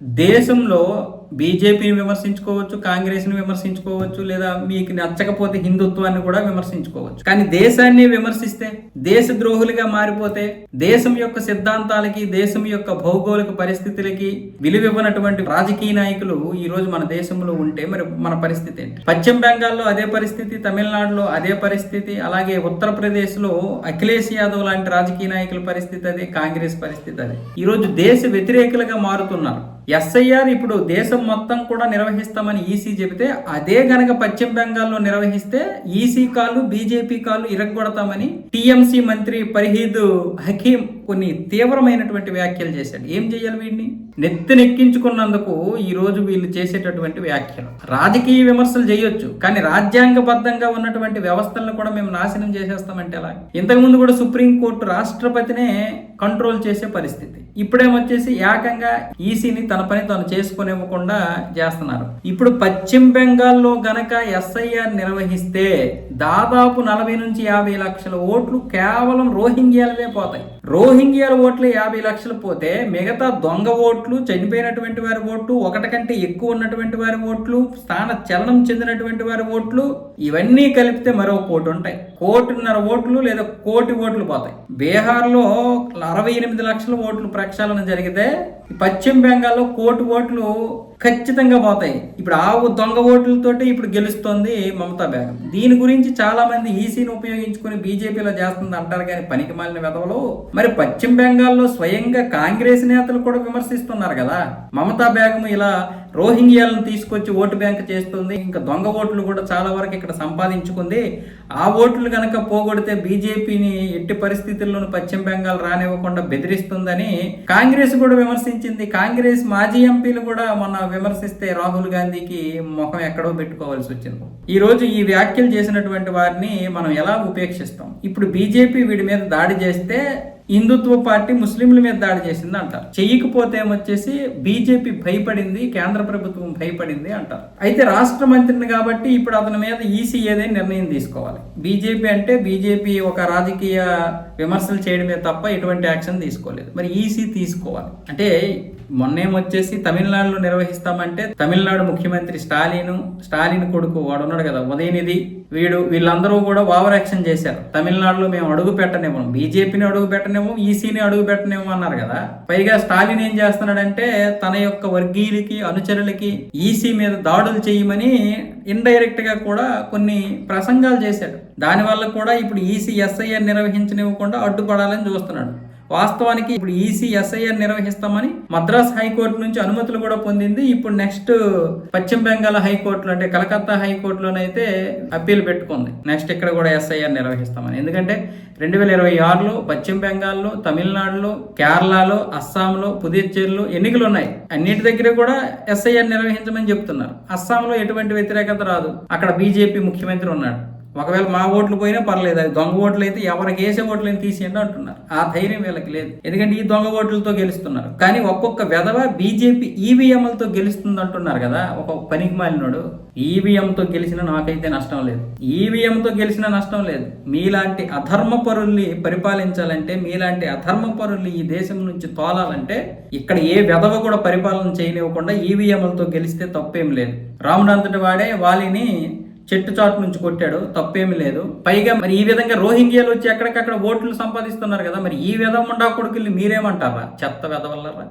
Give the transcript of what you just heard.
దేశంలో బీజేపీని విమర్శించుకోవచ్చు కాంగ్రెస్ని విమర్శించుకోవచ్చు లేదా మీకు నచ్చకపోతే హిందుత్వాన్ని కూడా విమర్శించుకోవచ్చు. కానీ దేశాన్ని విమర్శిస్తే దేశ ద్రోహులుగా మారిపోతే దేశం యొక్క సిద్ధాంతాలకి దేశం యొక్క భౌగోళిక పరిస్థితులకి విలువివ్వనటువంటి రాజకీయ నాయకులు ఈ రోజు మన దేశంలో ఉంటే మరి మన పరిస్థితి ఏంటి? పశ్చిమ బెంగాల్లో అదే పరిస్థితి తమిళనాడులో అదే పరిస్థితి అలాగే ఉత్తరప్రదేశ్లో అఖిలేష్ యాదవ్ లాంటి రాజకీయ నాయకుల పరిస్థితి అదే కాంగ్రెస్ పరిస్థితి అదే. ఈరోజు దేశ వ్యతిరేకులుగా మారుతున్నారు. ఎస్ఐఆర్ ఇప్పుడు దేశం మొత్తం కూడా నిర్వహిస్తామని ఈసీ చెబితే అదే గనక పశ్చిమ బెంగాల్లో నిర్వహిస్తే ఈసీ కాళ్ళు బీజేపీ కాళ్ళు ఇరగొడతామని టీఎంసీ మంత్రి పరిహీద్ హకీం కొన్ని తీవ్రమైనటువంటి వ్యాఖ్యలు చేశాడు. ఏం చేయాలి వీడిని? నెత్తినెక్కించుకున్నందుకు ఈ రోజు వీళ్ళు చేసేటటువంటి వ్యాఖ్యలు. రాజకీయ విమర్శలు చేయొచ్చు కానీ రాజ్యాంగబద్ధంగా ఉన్నటువంటి వ్యవస్థలను కూడా మేము నాశనం చేసేస్తామంటే ఎలా? ఇంతకుముందు కూడా సుప్రీంకోర్టు రాష్ట్రపతినే కంట్రోల్ చేసే పరిస్థితి. ఇప్పుడేమొచ్చేసి ఏకంగా ఈసీని తన పని తను చేసుకునివ్వకుండా చేస్తున్నారు. ఇప్పుడు పశ్చిమ బెంగాల్లో గనక ఎస్ఐఆర్ నిర్వహిస్తే దాదాపు నలభై నుంచి యాభై లక్షల ఓట్లు కేవలం రోహింగ్యాలవే పోతాయి. రోహింగ్యాల ఓట్లు యాభై లక్షలు పోతే మిగతా దొంగ ఓట్లు చనిపోయినటువంటి వారి ఓట్లు ఒకటి కంటే ఎక్కువ ఉన్నటువంటి వారి ఓట్లు స్థాన చలనం చెందినటువంటి వారి ఓట్లు ఇవన్నీ కలిపితే మరో కోటి ఉంటాయి. కోటిన్నర ఓట్లు లేదా కోటి ఓట్లు పోతాయి. బీహార్లో అరవై ఎనిమిది లక్షల ఓట్లు ప్రక్షాళన జరిగితే పశ్చిమ బెంగాల్లో కోటి ఓట్లు ఖచ్చితంగా పోతాయి. ఇప్పుడు ఆ దొంగ ఓట్లతోటి ఇప్పుడు గెలుస్తోంది మమతా బేగం. దీని గురించి చాలా మంది ఈసీని ఉపయోగించుకుని బీజేపీలో చేస్తుంది అంటారు కానీ పనికి మాలిన వెధవలు. మరి పశ్చిమ బెంగాల్లో స్వయంగా కాంగ్రెస్ నేతలు కూడా విమర్శిస్తున్నారు కదా. మమతా బేగం ఇలా రోహింగ్యాలను తీసుకొచ్చి ఓటు బ్యాంక్ చేస్తుంది. ఇంకా దొంగ ఓట్లు కూడా చాలా వరకు ఇక్కడ సంపాదించుకుంది. ఆ ఓట్లు కనుక పోగొడితే బీజేపీని ఎట్టి పరిస్థితుల్లోనూ పశ్చిమ బెంగాల్ రానివ్వకుండా బెదిరిస్తుందని కాంగ్రెస్ కూడా విమర్శించింది. కాంగ్రెస్ మాజీ ఎంపీలు కూడా మొన్న విమర్శిస్తే రాహుల్ గాంధీకి ముఖం ఎక్కడో పెట్టుకోవాల్సి వచ్చింది. ఈ రోజు ఈ వ్యాఖ్యలు చేసినటువంటి వారిని మనం ఎలా ఉపేక్షిస్తాం? ఇప్పుడు బీజేపీ వీడి మీద దాడి చేస్తే హిందుత్వ పార్టీ ముస్లింల మీద దాడి చేసింది అంటారు. చెయ్యకపోతే ఏమొచ్చేసి బీజేపీ భయపడింది కేంద్ర ప్రభుత్వం భయపడింది అంటారు. అయితే రాష్ట్ర మంత్రిని కాబట్టి ఇప్పుడు అతని మీద ఈసీ ఏదైనా నిర్ణయం తీసుకోవాలి. బీజేపీ అంటే బీజేపీ ఒక రాజకీయ విమర్శలు చేయడమే తప్ప ఎటువంటి యాక్షన్ తీసుకోలేదు. మరి ఈసీ తీసుకోవాలి. అంటే మొన్నేమొచ్చేసి తమిళనాడులో నిర్వహిస్తామంటే తమిళనాడు ముఖ్యమంత్రి స్టాలిన్ స్టాలిన్ కొడుకు వాడు ఉన్నాడు కదా ఉదయనిధి. వీడు వీళ్ళందరూ కూడా ఓవర్ యాక్షన్ చేశారు. తమిళనాడులో మేము అడుగు పెట్టనేమో బీజేపీని అడుగు పెట్టనేమో ఈసీని అడుగు పెట్టనేమో అన్నారు కదా. పైగా స్టాలిన్ ఏం చేస్తున్నాడంటే తన యొక్క వర్గీయులకి అనుచరులకి ఈసీ మీద దాడులు చేయమని ఇండైరెక్ట్గా కూడా కొన్ని ప్రసంగాలు చేశాడు. దానివల్ల కూడా ఇప్పుడు ఈసీ ఎస్ఐఆర్ నిర్వహించనివ్వకుండా అడ్డుపడాలని చూస్తున్నాడు. వాస్తవానికి ఇప్పుడు ఈసీ ఎస్ఐఆర్ నిర్వహిస్తామని మద్రాస్ హైకోర్టు నుంచి అనుమతులు కూడా పొందింది. ఇప్పుడు నెక్స్ట్ పశ్చిమ బెంగాల్ హైకోర్టులో అంటే కలకత్తా హైకోర్టులోనైతే అప్పీల్ పెట్టుకుంది. నెక్స్ట్ ఇక్కడ కూడా ఎస్ఐఆర్ నిర్వహిస్తామని. ఎందుకంటే రెండు వేల ఇరవై ఆరులో పశ్చిమ బెంగాల్లో తమిళనాడులో కేరళలో అస్సాంలో పుదుచ్చేరిలో ఎన్నికలు ఉన్నాయి అన్నిటి దగ్గర కూడా ఎస్ఐఆర్ నిర్వహించమని చెప్తున్నారు. అస్సాంలో ఎటువంటి వ్యతిరేకత రాదు. అక్కడ బీజేపీ ముఖ్యమంత్రి ఉన్నాడు. ఒకవేళ మా ఓట్లు పోయినా పర్లేదు అది దొంగ ఓట్లు అయితే ఎవరికి వేసే ఓట్లని తీసేయండి అంటున్నారు. ఆ ధైర్యం వీళ్ళకి లేదు. ఎందుకంటే ఈ దొంగ ఓట్లతో గెలుస్తున్నారు. కానీ ఒక్కొక్క వెధవ బీజేపీ ఈవీఎంలతో గెలుస్తుంది అంటున్నారు కదా ఒక పనికి మాలినోడు. ఈవీఎంతో గెలిచిన నాకైతే నష్టం లేదు. ఈవీఎంతో గెలిచిన నష్టం లేదు. మీలాంటి అధర్మ పరుల్ని పరిపాలించాలంటే మీలాంటి అధర్మ పరుల్ని ఈ దేశం నుంచి తోలాలంటే ఇక్కడ ఏ వెధవ కూడా పరిపాలన చేయనివ్వకుండా ఈవీఎంలతో గెలిస్తే తప్పేం లేదు. రాముడంతటి వాడే వాలిని చెట్టు చాటు నుంచి కొట్టాడు తప్పేమీ లేదు. పైగా మరి ఈ విధంగా రోహింగ్యాలు వచ్చి ఎక్కడికక్కడ ఓట్లు సంపాదిస్తున్నారు కదా మరి ఈ విధం ఉండా కొడుకుల్ని మీరేమంటారా? చెత్త విధవల్లరా